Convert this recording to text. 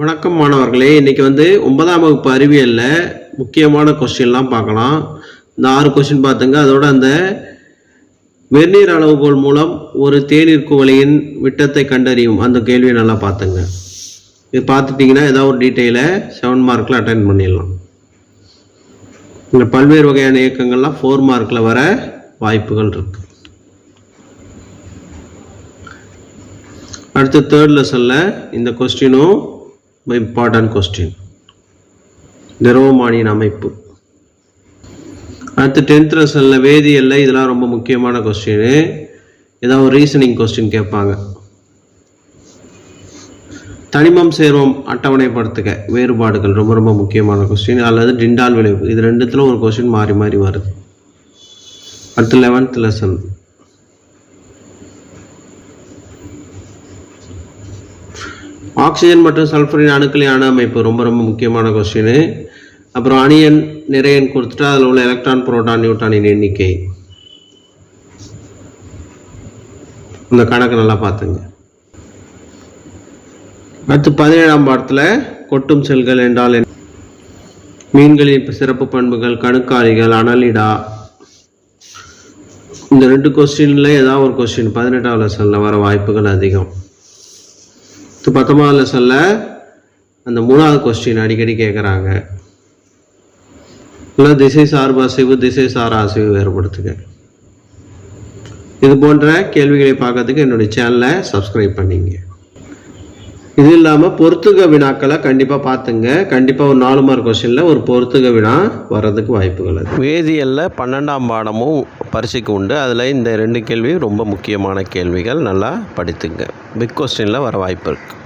வணக்கம் மாணவர்களே இன்றைக்கி வந்து ஒன்பதாம் வகுப்பு அறிவியலில் முக்கியமான கொஸ்டின்லாம் பார்க்கலாம். இந்த ஆறு கொஸ்டின் பார்த்துங்க. அதோட அந்த வெந்நீர் அளவுகோல் மூலம் ஒரு தேநீர் குவலையின் விட்டத்தை கண்டறியும். அந்த கேள்வியை நல்லா பார்த்துங்க. இது பார்த்துட்டிங்கன்னா ஏதாவது ஒரு டீட்டெயிலை செவன் மார்க்கில் அட்டன் பண்ணிடலாம். இந்த பல்வேறு வகையான இயக்கங்கள்லாம் ஃபோர் மார்க்கில் வர வாய்ப்புகள் இருக்கு. அடுத்து தேர்ட் லெசனில் இந்த கொஸ்டினும் இம்பார்ட்டன்ட் கொஸ்டின் திரவமானியின் அமைப்பு. அடுத்து டென்த் லெசனில் வேதியியல்ல இதெல்லாம் ரொம்ப முக்கியமான கொஸ்டின் ஏதாவது ஒரு ரீசனிங் கொஸ்டின் கேட்பாங்க. தனிமம் சேர்வம் அட்டவணைப்படுத்துக வேறுபாடுகள் ரொம்ப ரொம்ப முக்கியமான கொஸ்டின் அல்லது டிண்டால் விளைவு இது ரெண்டுத்துல ஒரு கொஸ்டின் மாறி மாறி வருது. அடுத்து லெவன்த் லெசன் ஆக்சிஜன் மற்றும் சல்ஃபரின் அணுக்களின் அணு அமைப்பு. ரொம்ப ரொம்ப முக்கியமான கொஸ்டின் அப்புறம் அணியன் நிறையன் கொடுத்துட்டா அதில் உள்ள எலக்ட்ரான் புரோட்டான் நியூட்டானின் எண்ணிக்கை. இந்த கணக்கு நல்லா பார்த்துங்க. அடுத்து பதினேழாம் பாடத்தில் கொட்டும் செல்கள் என்றால் மீன்களின் சிறப்பு பண்புகள் கணுக்காலிகள் அனலிடா. இந்த ரெண்டு கொஸ்டின்ல ஏதாவது ஒரு கொஸ்டின் பதினெட்டாவது லெசனில் வர வாய்ப்புகள் அதிகம். இது பத்தொன்பதாம் லெசனில் அந்த மூணாவது கொஸ்டின் அடிக்கடி கேட்குறாங்க இல்லை திசை சார்பு அசைவு திசை சாரா அசைவு வேறுபடுத்துங்க. இது போன்ற கேள்விகளை பார்க்கறதுக்கு என்னுடைய சேனலை சப்ஸ்கிரைப் பண்ணிங்க. இது இல்லாமல் பொறுத்துக வினாக்களை கண்டிப்பாக பார்த்துங்க. கண்டிப்பாக ஒரு நாலு மார்க் கொஸ்டினில் ஒரு பொறுத்துக வினா வர்றதுக்கு வாய்ப்புகள் இருக்கு வேதியியலில் பன்னெண்டாம் பாடமும் பரிசுக்கு உண்டு. அதில் இந்த ரெண்டு கேள்வியும் ரொம்ப முக்கியமான கேள்விகள். நல்லா படித்துங்க. பிக் கொஸ்டினில் வர வாய்ப்பு இருக்குது